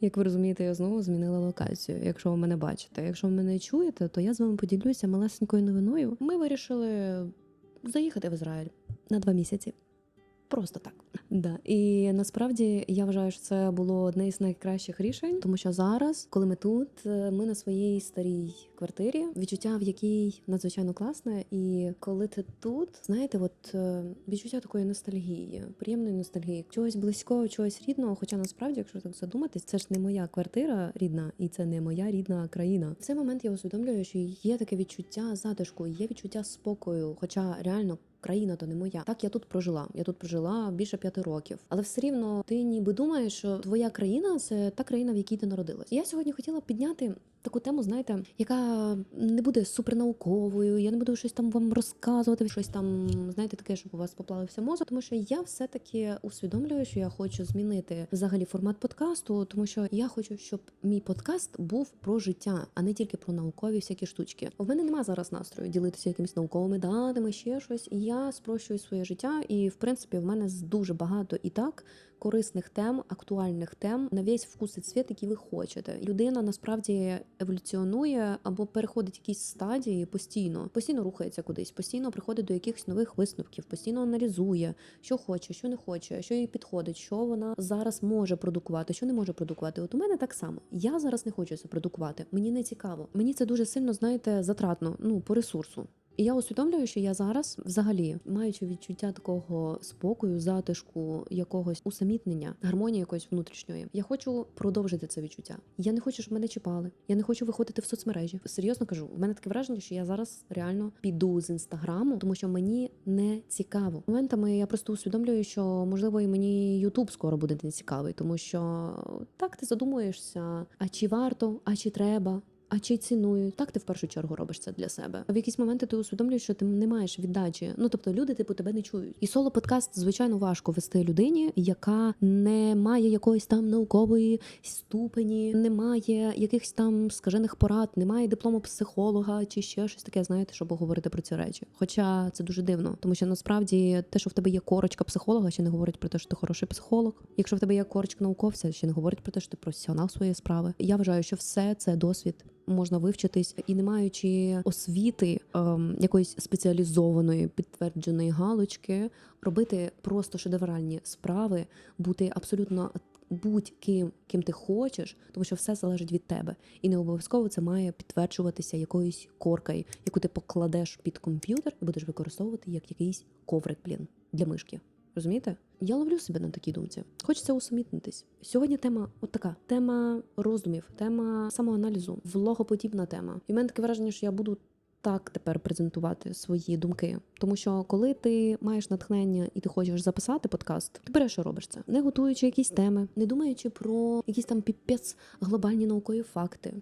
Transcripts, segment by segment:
Як ви розумієте, я знову змінила локацію. Якщо ви мене бачите, якщо ви мене чуєте, то я з вами поділюся малесенькою новиною. Ми вирішили заїхати в Ізраїль на два місяці. Просто так. Да. І насправді я вважаю, що це було одне із найкращих рішень, тому що зараз, коли ми тут, е, ми на своїй старій квартирі, відчуття в якій надзвичайно класне. І коли ти тут, знаєте, от е, відчуття такої ностальгії, приємної ностальгії, чогось близького, чогось рідного. Хоча насправді, якщо так задуматись, це ж не моя квартира рідна, і це не моя рідна країна. В цей момент я усвідомлюю, що є таке відчуття затишку, є відчуття спокою, хоча реально. Країна то не моя. Так я тут прожила. Я тут прожила більше п'яти років. Але все рівно ти ніби думаєш, що твоя країна це та країна, в якій ти народилась. Я сьогодні хотіла підняти таку тему, знаєте, яка не буде супернауковою. Я не буду щось там вам розказувати, щось там, знаєте, таке, щоб у вас поплавився мозок. Тому що я все-таки усвідомлюю, що я хочу змінити взагалі формат подкасту, тому що я хочу, щоб мій подкаст був про життя, а не тільки про наукові всякі штучки. У мене нема зараз настрою ділитися якимись науковими даними, ще щось. І я спрощую своє життя, і в принципі в мене дуже багато і так корисних тем, актуальних тем на весь вкус і цвіт, який ви хочете. Людина насправді еволюціонує або переходить якісь стадії постійно, постійно рухається кудись, постійно приходить до якихось нових висновків, постійно аналізує, що хоче, що не хоче, що їй підходить, що вона зараз може продукувати, що не може продукувати. От у мене так само. Я зараз не хочу це продукувати. Мені не цікаво. Мені це дуже сильно, знаєте, затратно. Ну по ресурсу. І я усвідомлюю, що я зараз, взагалі, маючи відчуття такого спокою, затишку, якогось усамітнення, гармонії якоїсь внутрішньої, я хочу продовжити це відчуття. Я не хочу, щоб мене чіпали. Я не хочу виходити в соцмережі. Серйозно кажу, в мене таке враження, що я зараз реально піду з інстаграму, тому що мені не цікаво. Моментами я просто усвідомлюю, що можливо і мені Ютуб скоро буде не цікавий, тому що так ти задумуєшся, а чи варто, а чи треба. А чи цінують? Так ти в першу чергу робиш це для себе. А в якісь моменти ти усвідомлюєш, що ти не маєш віддачі. Ну тобто люди, типу, тебе не чують. І соло подкаст звичайно важко вести людині, яка не має якоїсь там наукової ступені, не має якихось там скажених порад, не має диплому психолога чи ще щось таке, знаєте, щоб говорити про ці речі. Хоча це дуже дивно, тому що насправді те, що в тебе є корочка психолога, ще не говорить про те, що ти хороший психолог. Якщо в тебе є корочка науковця, ще не говорить про те, що ти професіонал своєї справи. Я вважаю, що все це досвід можна вивчитись і не маючи освіти ем, якоїсь спеціалізованої підтвердженої галочки, робити просто шедевральні справи, бути абсолютно будь-ким, ким ти хочеш, тому що все залежить від тебе, і не обов'язково це має підтверджуватися якоюсь коркою, яку ти покладеш під комп'ютер і будеш використовувати як якийсь коврик, блін, для мишки. Розумієте? Я ловлю себе на такій думці. Хочеться усамітнитись. Сьогодні тема от така: тема роздумів, тема самоаналізу, влогоподібна тема. І в мене таке враження, що я буду так тепер презентувати свої думки. Тому що коли ти маєш натхнення і ти хочеш записати подкаст, ти береш і робиш це, не готуючи якісь теми, не думаючи про якісь там піпець глобальні наукові факти.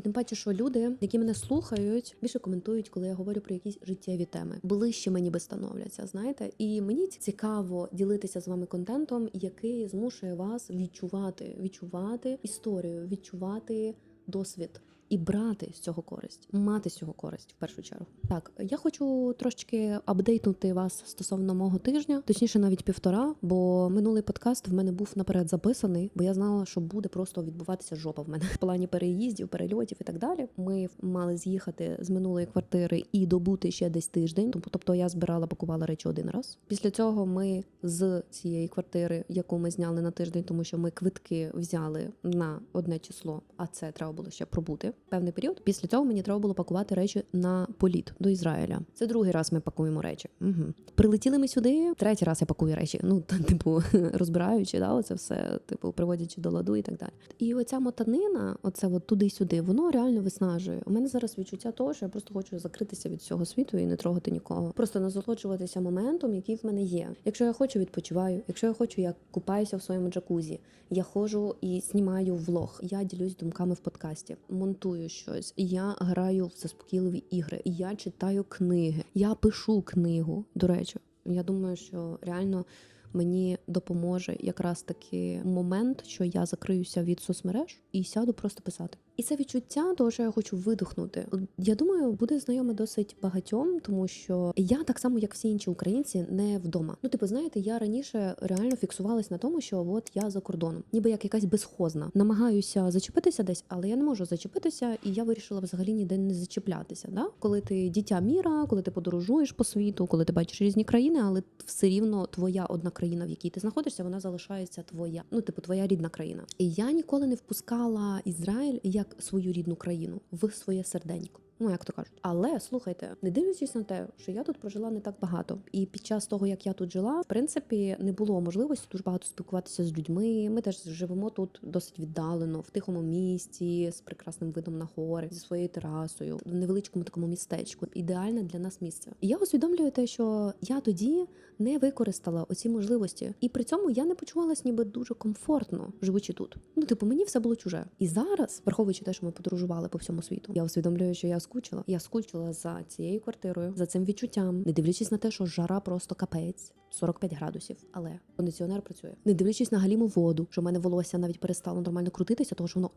І тим паче, що люди, які мене слухають, більше коментують, коли я говорю про якісь життєві теми. Ближче мені би становляться, знаєте, і мені цікаво ділитися з вами контентом, який змушує вас відчувати, відчувати історію, відчувати досвід. І брати з цього користь, мати з цього користь в першу чергу. Так, я хочу трошечки апдейтнути вас стосовно мого тижня, точніше, навіть півтора, бо минулий подкаст в мене був наперед записаний, бо я знала, що буде просто відбуватися жопа в мене в плані переїздів, перельотів і так далі. Ми мали з'їхати з минулої квартири і добути ще десь тиждень. Тобто я збирала, пакувала речі один раз. Після цього ми з цієї квартири, яку ми зняли на тиждень, тому що ми квитки взяли на одне число, а це треба було ще пробути певний період. Після цього мені треба було пакувати речі на політ до Ізраїля. Це другий раз ми пакуємо речі. Угу. Прилетіли ми сюди. Третій раз я пакую речі. Ну та, типу, розбираючи, да, оце все, типу, приводячи до ладу і так далі. І оця мотанина, оце от туди-сюди, воно реально виснажує. У мене зараз відчуття того, що я просто хочу закритися від всього світу і не трогати нікого. Просто насолоджуватися моментом, який в мене є. Якщо я хочу, відпочиваю. Якщо я хочу, я купаюся в своєму джакузі. Я ходжу і знімаю влог. Я ділюсь думками в подкасті, монтую щось. Я граю в заспокійливі ігри. Я читаю книги. Я пишу книгу. До речі, я думаю, що реально. Мені допоможе якраз таки момент, що я закриюся від соцмереж і сяду просто писати. І це відчуття, того, що я хочу видихнути. Я думаю, буде знайоме досить багатьом, тому що я так само, як всі інші українці, не вдома. Ну, типу, знаєте, я раніше реально фіксувалась на тому, що от я за кордоном, ніби як якась безхозна. Намагаюся зачепитися десь, але я не можу зачепитися, і я вирішила взагалі ніде не зачіплятися. Да? Коли ти дитя міра, коли ти подорожуєш по світу, коли ти бачиш різні країни, але все рівно твоя одна країна, в якій ти знаходишся, вона залишається твоя. Ну, типу, твоя рідна країна. І я ніколи не впускала Ізраїль як свою рідну країну в своє серденько. Ну, як то кажуть. Але слухайте, не дивлячись на те, що я тут прожила не так багато, і під час того, як я тут жила, в принципі, не було можливості дуже багато спілкуватися з людьми. Ми теж живемо тут досить віддалено, в тихому місті, з прекрасним видом на гори, зі своєю терасою, в невеличкому такому містечку. Ідеальне для нас місце. І я усвідомлюю те, що я тоді не використала оці можливості, і при цьому я не почувалась ніби дуже комфортно, живучи тут. Ну, типу, мені все було чуже. І зараз, враховуючи те, що ми подорожували по всьому світу, я усвідомлюю, що я скучила. Я скучила за цією квартирою, за цим відчуттям, не дивлячись на те, що жара просто капець. 45 градусів, але кондиціонер працює. Не дивлячись на галіму воду, що в мене волосся навіть перестало нормально крутитися, тому що воно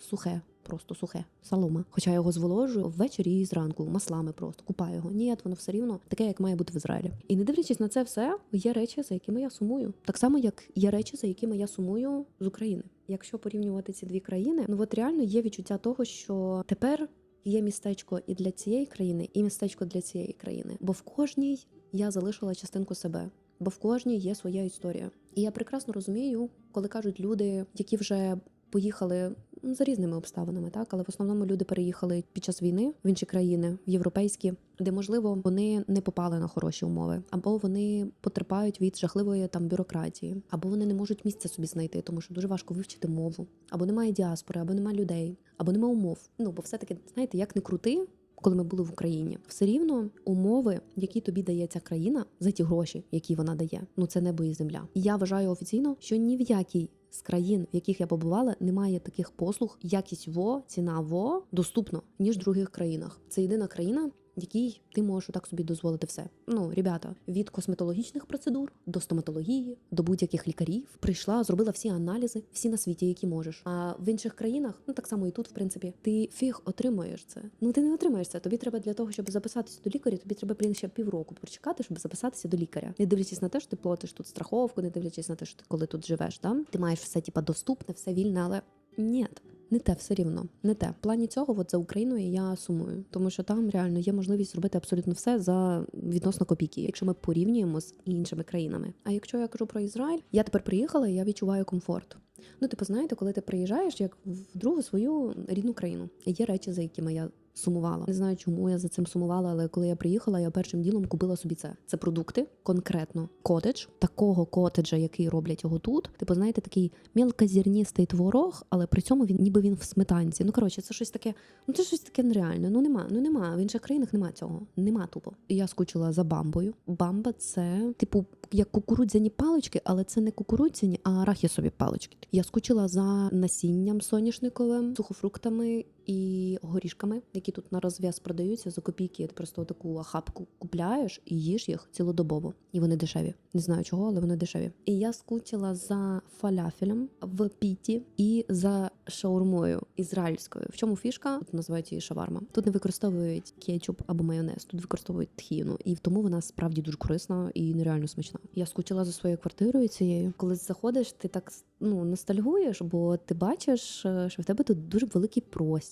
сухе, просто сухе, солома. Хоча я його зволожую ввечері і зранку, маслами просто купаю його. Ні, воно все рівно таке, як має бути в Ізраїлі. І не дивлячись на це все, є речі, за якими я сумую. Так само, як є речі, за якими я сумую з України. Якщо порівнювати ці дві країни, ну от реально є відчуття того, що тепер. Є містечко і для цієї країни, і містечко для цієї країни. Бо в кожній я залишила частинку себе, бо в кожній є своя історія. І я прекрасно розумію, коли кажуть люди, які вже поїхали за різними обставинами, так але в основному люди переїхали під час війни в інші країни, в європейські, де можливо вони не попали на хороші умови, або вони потерпають від жахливої там бюрократії, або вони не можуть місця собі знайти, тому що дуже важко вивчити мову, або немає діаспори, або немає людей, або немає умов. Ну бо все таки, знаєте, як не крути. Коли ми були в Україні, все рівно умови, які тобі дає ця країна за ті гроші, які вона дає, ну це небо і земля. І я вважаю офіційно, що ні в якій з країн, в яких я побувала, немає таких послуг, якість во, ціна во доступно ніж в других країнах. Це єдина країна. Якій ти можеш так собі дозволити все. Ну, ребята, від косметологічних процедур до стоматології, до будь-яких лікарів прийшла, зробила всі аналізи, всі на світі, які можеш. А в інших країнах, ну так само і тут, в принципі, ти фіг отримуєш це. Ну ти не отримаєш це. Тобі треба для того, щоб записатися до лікаря, тобі треба блін, ще півроку прочекати, щоб записатися до лікаря. Не дивлячись на те, що ти платиш тут страховку, не дивлячись на те, що ти коли тут живеш, да? ти маєш все типа доступне, все вільне, але ні. Не те все рівно, не те. В плані цього, от за Україною я сумую, тому що там реально є можливість зробити абсолютно все за відносно копійки, якщо ми порівнюємо з іншими країнами. А якщо я кажу про Ізраїль, я тепер приїхала і я відчуваю комфорт. Ну, типу, знаєте, коли ти приїжджаєш як в другу свою рідну країну, є речі, за якими я сумувала. Не знаю, чому я за цим сумувала, але коли я приїхала, я першим ділом купила собі це. Це продукти, конкретно котедж, такого котеджа, який роблять його тут. Типу, знаєте, такий мілкозірністий творог, але при цьому він ніби він в сметанці. Ну коротше, це щось таке. Ну це щось таке нереальне. Ну нема. Ну нема. В інших країнах нема цього. Нема тупо. Я скучила за бамбою. Бамба це типу як кукурудзяні палички, але це не кукурудзяні, а арахісові палички. Я скучила за насінням соняшниковим, сухофруктами і горішками, які тут на розв'яз продаються за копійки. Ти просто таку охапку купляєш і їш їх цілодобово. І вони дешеві. Не знаю чого, але вони дешеві. І я скучила за фалафелем в піті і за шаурмою ізраїльською. В чому фішка? Тут називають її шаварма. Тут не використовують кетчуп або майонез, тут використовують тхіну, і тому вона справді дуже корисна і нереально смачна. Я скучила за своєю квартирою цією. Коли заходиш, ти так ну ностальгуєш, бо ти бачиш, е, що в тебе тут дуже великий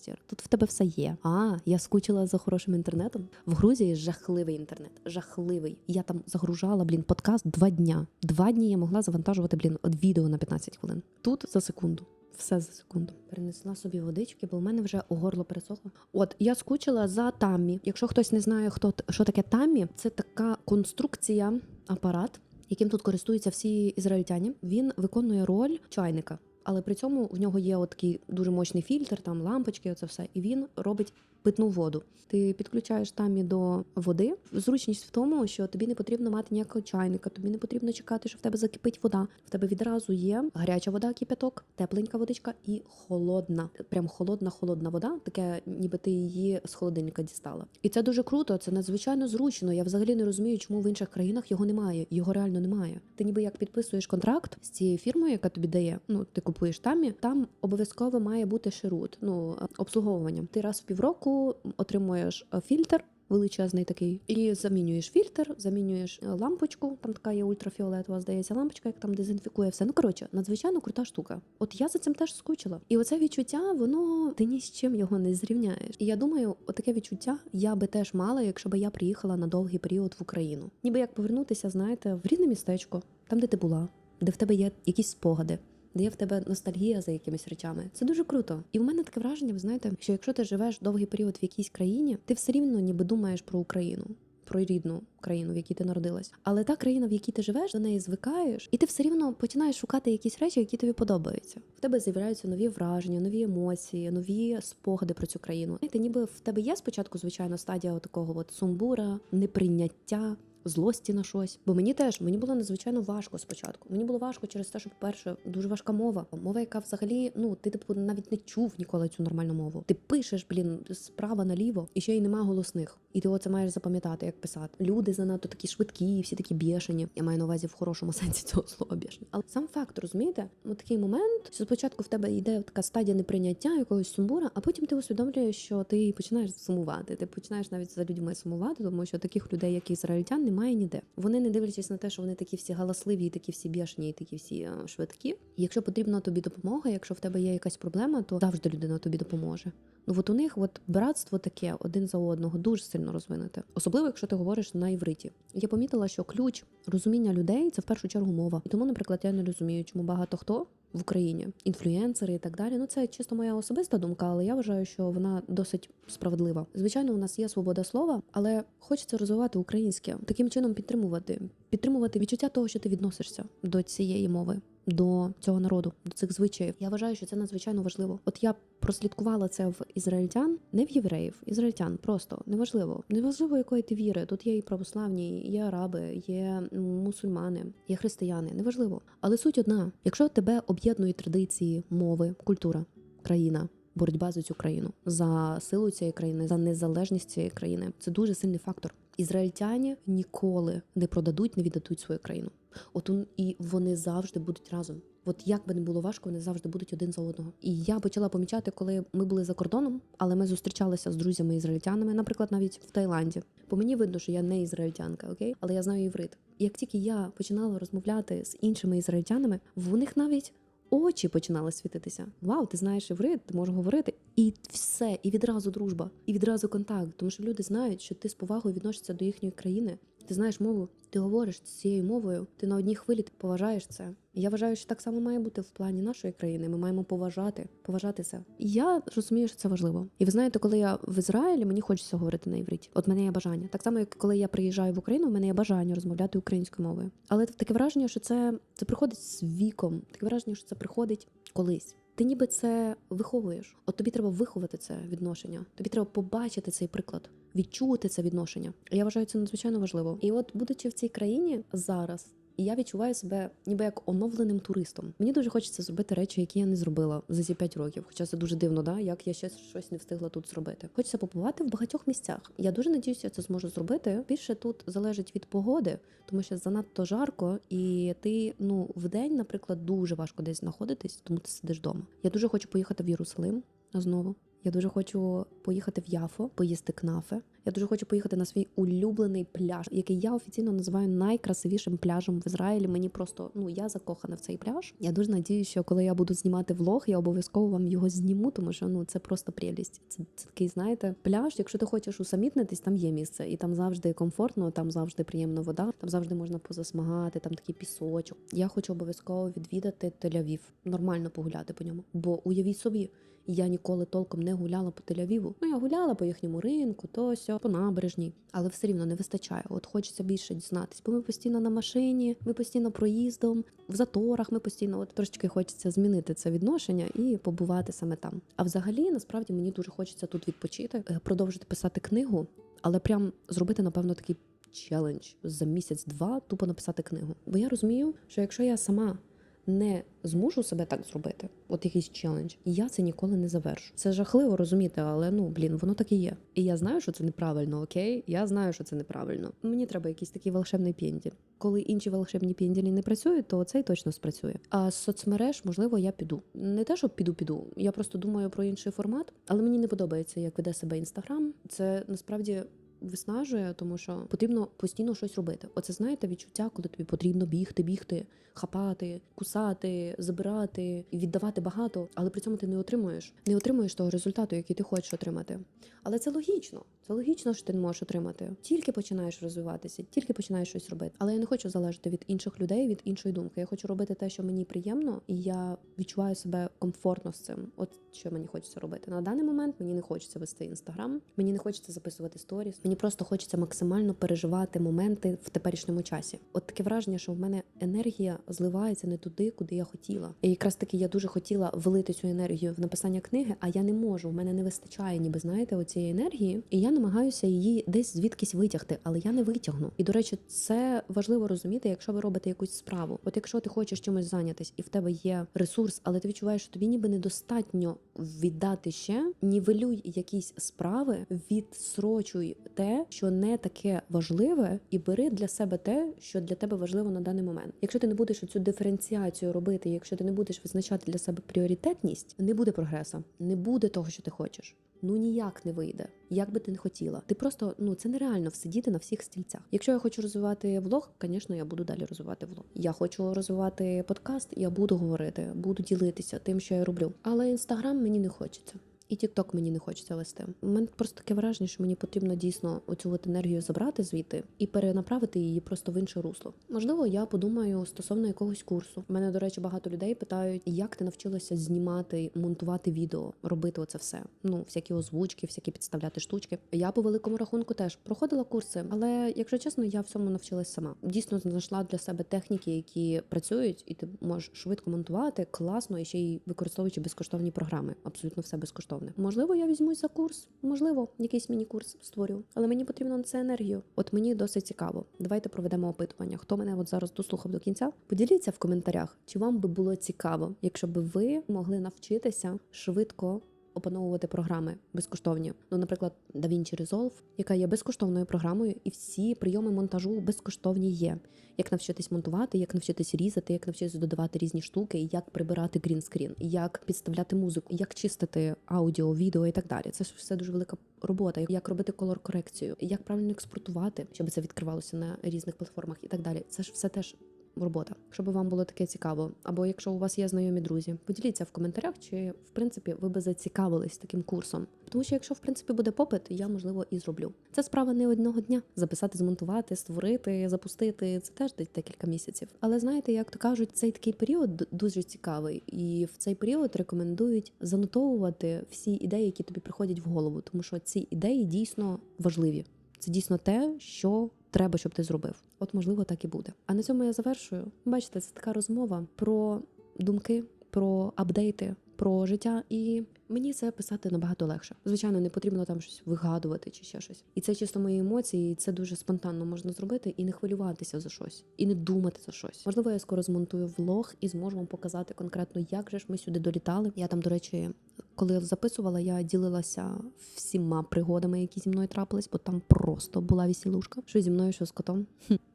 простір. Тут в тебе все є. А я скучила за хорошим інтернетом. В Грузії жахливий інтернет, жахливий. Я там загружала блін подкаст два дня. Два дні я могла завантажувати блін відео на 15 хвилин. Тут за секунду. Все за секунду. Перенесла собі водички, бо в мене вже горло пересохло. От я скучила за Таммі. Якщо хтось не знає, хто що таке Таммі, це така конструкція, апарат, яким тут користуються всі ізраїльтяні. Він виконує роль чайника. Але при цьому в нього є от такий дуже мощний фільтр, там лампочки, оце все, і він робить питну воду. Ти підключаєш там і до води. Зручність в тому, що тобі не потрібно мати ніякого чайника, тобі не потрібно чекати, що в тебе закипить вода. В тебе відразу є гаряча вода, кипяток, тепленька водичка і холодна. Прям холодна, холодна вода, таке, ніби ти її з холодильника дістала. І це дуже круто, це надзвичайно зручно. Я взагалі не розумію, чому в інших країнах його немає. Його реально немає. Ти ніби як підписуєш контракт з цією фірмою, яка тобі дає. Ну, ти купуєш тамі, там обов'язково має бути ширут, ну е, обслуговування. Ти раз в півроку отримуєш е, фільтр. Величезний такий, і замінюєш фільтр, замінюєш е, лампочку. Там така є ультрафіолетова, здається, лампочка, як там дезінфікує все. Ну коротше, надзвичайно крута штука. От я за цим теж скучила. І оце відчуття, воно ти ні з чим його не зрівняєш. І я думаю, отаке відчуття я би теж мала, якщо би я приїхала на довгий період в Україну. Ніби як повернутися, знаєте, в рідне містечко, там, де ти була, де в тебе є якісь спогади. Де є в тебе ностальгія за якимись речами. Це дуже круто. І в мене таке враження, ви знаєте, що якщо ти живеш довгий період в якійсь країні, ти все рівно ніби думаєш про Україну. Про рідну країну, в якій ти народилась, але та країна, в якій ти живеш, до неї звикаєш, і ти все рівно починаєш шукати якісь речі, які тобі подобаються. В тебе з'являються нові враження, нові емоції, нові спогади про цю країну. Знаєте, ніби в тебе є спочатку, звичайно, стадія такого от сумбура, неприйняття. Злості на щось, бо мені теж мені було надзвичайно важко спочатку. Мені було важко через те, що, по-перше, дуже важка мова. Мова, яка взагалі ну ти типу навіть не чув ніколи цю нормальну мову. Ти пишеш, блін, справа наліво, і ще й нема голосних. І ти оце маєш запам'ятати, як писати. Люди занадто такі швидкі, всі такі бішені. Я маю на увазі в хорошому сенсі цього слова бішені. Але сам факт, розумієте, от такий момент, що спочатку в тебе йде така стадія неприйняття якогось сумбура, а потім ти усвідомлюєш, що ти починаєш сумувати. Ти починаєш навіть за людьми сумувати, тому що таких людей, як ізраїльтян, немає ніде. Вони не дивлячись на те, що вони такі всі галасливі, і такі всі бішені, і такі всі е, швидкі. Якщо потрібна тобі допомога, якщо в тебе є якась проблема, то завжди людина тобі допоможе. Ну от у них от братство таке один за одного дуже сильно розвинуте, особливо якщо ти говориш на івриті. Я помітила, що ключ розуміння людей це в першу чергу мова. І тому, наприклад, я не розумію, чому багато хто в Україні, інфлюенсери і так далі. Ну це чисто моя особиста думка, але я вважаю, що вона досить справедлива. Звичайно, у нас є свобода слова, але хочеться розвивати українське, таким чином підтримувати, підтримувати відчуття того, що ти відносишся до цієї мови. До цього народу, до цих звичаїв. Я вважаю, що це надзвичайно важливо. От я прослідкувала це в ізраїльтян, не в євреїв, ізраїльтян просто неважливо. Неважливо, якої ти віри. Тут є і православні, є араби, є мусульмани, є християни. Неважливо. Але суть одна: якщо тебе об'єднують традиції, мови, культура, країна. Боротьба за цю країну за силу цієї країни, за незалежність цієї країни це дуже сильний фактор. Ізраїльтяні ніколи не продадуть, не віддадуть свою країну. От і вони завжди будуть разом. От як би не було важко, вони завжди будуть один за одного. І я почала помічати, коли ми були за кордоном, але ми зустрічалися з друзями ізраїльтянами, наприклад, навіть в Таїланді. По мені видно, що я не ізраїльтянка, окей, але я знаю іврит. Як тільки я починала розмовляти з іншими ізраїльтянами, в них навіть очі починали світитися. Вау, ти знаєш іврит, ти можеш говорити. І все, і відразу дружба, і відразу контакт. Тому що люди знають, що ти з повагою відносишся до їхньої країни. Ти знаєш мову, ти говориш цією мовою, ти на одній хвилі ти поважаєш це. Я вважаю, що так само має бути в плані нашої країни. Ми маємо поважати, поважати це. Я розумію, що це важливо. І ви знаєте, коли я в Ізраїлі, мені хочеться говорити на івриті. От мене є бажання. Так само, як коли я приїжджаю в Україну, в мене є бажання розмовляти українською мовою. Але таке враження, що це, це приходить з віком. Таке враження, що це приходить колись. Ти ніби це виховуєш. От тобі треба виховати це відношення. Тобі треба побачити цей приклад, відчути це відношення. Я вважаю це надзвичайно важливо. І от, будучи в цій країні зараз. І я відчуваю себе ніби як оновленим туристом. Мені дуже хочеться зробити речі, які я не зробила за ці 5 років. Хоча це дуже дивно, да як я ще щось не встигла тут зробити. Хочеться побувати в багатьох місцях. Я дуже надіюся, це зможу зробити. Більше тут залежить від погоди, тому що занадто жарко, і ти ну в день, наприклад, дуже важко десь знаходитись, тому ти сидиш вдома. Я дуже хочу поїхати в Єрусалим знову. Я дуже хочу поїхати в Яфо, поїсти кнафе. Я дуже хочу поїхати на свій улюблений пляж, який я офіційно називаю найкрасивішим пляжем в Ізраїлі. Мені просто ну я закохана в цей пляж. Я дуже надіюся, що коли я буду знімати влог, я обов'язково вам його зніму, тому що ну це просто прелість. Це, це такий, знаєте, пляж. Якщо ти хочеш усамітнитись, там є місце, і там завжди комфортно, там завжди приємна вода, там завжди можна позасмагати, там такий пісочок. Я хочу обов'язково відвідати Тель-Авів, нормально погуляти по ньому. Бо уявіть собі. Я ніколи толком не гуляла по Тель-Авіву. Ну я гуляла по їхньому ринку, то сьо, по набережній, але все рівно не вистачає. От хочеться більше дізнатись, бо ми постійно на машині, ми постійно проїздом, в заторах. Ми постійно от трошечки хочеться змінити це відношення і побувати саме там. А взагалі, насправді мені дуже хочеться тут відпочити, е, продовжити писати книгу, але прям зробити напевно такий челендж за місяць-два, тупо написати книгу. Бо я розумію, що якщо я сама не змушу себе так зробити, от якийсь челендж, і я це ніколи не завершу. Це жахливо розуміти, але ну блін, воно так і є. І я знаю, що це неправильно, окей? Я знаю, що це неправильно. Мені треба якийсь такий волшебний пенділь. Коли інші волшебні пенділі не працюють, то цей точно спрацює. А з соцмереж, можливо, я піду. Не те, що піду, піду. Я просто думаю про інший формат, але мені не подобається, як веде себе інстаграм. Це насправді. Виснажує, тому що потрібно постійно щось робити. Оце знаєте відчуття, коли тобі потрібно бігти, бігти, хапати, кусати, забирати віддавати багато, але при цьому ти не отримуєш, не отримуєш того результату, який ти хочеш отримати. Але це логічно. Це логічно, що ти не можеш отримати. Тільки починаєш розвиватися, тільки починаєш щось робити. Але я не хочу залежати від інших людей, від іншої думки. Я хочу робити те, що мені приємно, і я відчуваю себе комфортно з цим. От що мені хочеться робити. На даний момент мені не хочеться вести інстаграм, мені не хочеться записувати сторіс. Мені просто хочеться максимально переживати моменти в теперішньому часі. От таке враження, що в мене енергія зливається не туди, куди я хотіла. І якраз таки я дуже хотіла влити цю енергію в написання книги, а я не можу. В мене не вистачає, ніби знаєте, оцієї енергії, і я намагаюся її десь звідкись витягти, але я не витягну. І до речі, це важливо розуміти, якщо ви робите якусь справу. От якщо ти хочеш чимось зайнятись, і в тебе є ресурс, але ти відчуваєш, що тобі ніби недостатньо віддати ще, нівелюй якісь справи, відсрочуй те, що не таке важливе, і бери для себе те, що для тебе важливо на даний момент. Якщо ти не будеш цю диференціацію робити, якщо ти не будеш визначати для себе пріоритетність, не буде прогресу, не буде того, що ти хочеш. Ну ніяк не вийде, як би ти не хотіла. Ти просто ну це нереально всидіти на всіх стільцях. Якщо я хочу розвивати влог, звісно, я буду далі розвивати влог. Я хочу розвивати подкаст, я буду говорити, буду ділитися тим, що я роблю. Але інстаграм мені не хочеться. І Тікток мені не хочеться вести. У мене просто таке враження, що мені потрібно дійсно оцю от енергію забрати звідти і перенаправити її просто в інше русло. Можливо, я подумаю стосовно якогось курсу. У мене, до речі, багато людей питають, як ти навчилася знімати, монтувати відео, робити оце все. Ну, всякі озвучки, всякі підставляти штучки. Я по великому рахунку теж проходила курси, але якщо чесно, я всьому навчилась сама. Дійсно знайшла для себе техніки, які працюють, і ти можеш швидко монтувати, класно і ще й використовуючи безкоштовні програми. Абсолютно все безкоштовно безкоштовне. Можливо, я візьмусь за курс, можливо, якийсь міні-курс створю, але мені потрібно на це енергію. От мені досить цікаво. Давайте проведемо опитування. Хто мене от зараз дослухав до кінця? Поділіться в коментарях, чи вам би було цікаво, якщо б ви могли навчитися швидко. Опановувати програми безкоштовні, ну, наприклад, DaVinci Resolve, яка є безкоштовною програмою, і всі прийоми монтажу безкоштовні є. Як навчитись монтувати, як навчитись різати, як навчитись додавати різні штуки, як прибирати грінскрін, як підставляти музику, як чистити аудіо, відео і так далі. Це ж все дуже велика робота. Як робити колор корекцію, як правильно експортувати, щоб це відкривалося на різних платформах і так далі. Це ж все теж робота, щоб вам було таке цікаво. Або якщо у вас є знайомі друзі, поділіться в коментарях, чи в принципі ви би зацікавились таким курсом. Тому що якщо в принципі буде попит, я можливо і зроблю. Це справа не одного дня. Записати, змонтувати, створити, запустити це теж десь декілька місяців. Але знаєте, як то кажуть, цей такий період дуже цікавий, і в цей період рекомендують занотовувати всі ідеї, які тобі приходять в голову, тому що ці ідеї дійсно важливі. Це дійсно те, що треба, щоб ти зробив. От, можливо, так і буде. А на цьому я завершую. Бачите, це така розмова про думки, про апдейти, про життя, і мені це писати набагато легше. Звичайно, не потрібно там щось вигадувати чи ще щось. І це чисто мої емоції, і це дуже спонтанно можна зробити і не хвилюватися за щось, і не думати за щось. Можливо, я скоро змонтую влог і зможу вам показати конкретно, як же ж ми сюди долітали. Я там, до речі, коли записувала, я ділилася всіма пригодами, які зі мною трапились, бо там просто була вісілушка. Що зі мною, що з котом.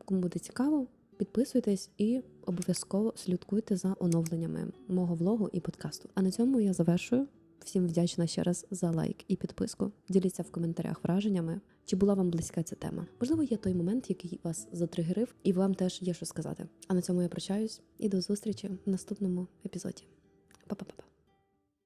Кому буде цікаво, підписуйтесь і обов'язково слідкуйте за оновленнями мого влогу і подкасту. А на цьому я завершую. Всім вдячна ще раз за лайк і підписку. Діліться в коментарях враженнями, чи була вам близька ця тема. Можливо, є той момент, який вас затригерив, і вам теж є що сказати. А на цьому я прощаюсь і до зустрічі в наступному епізоді. Па-па-па-па.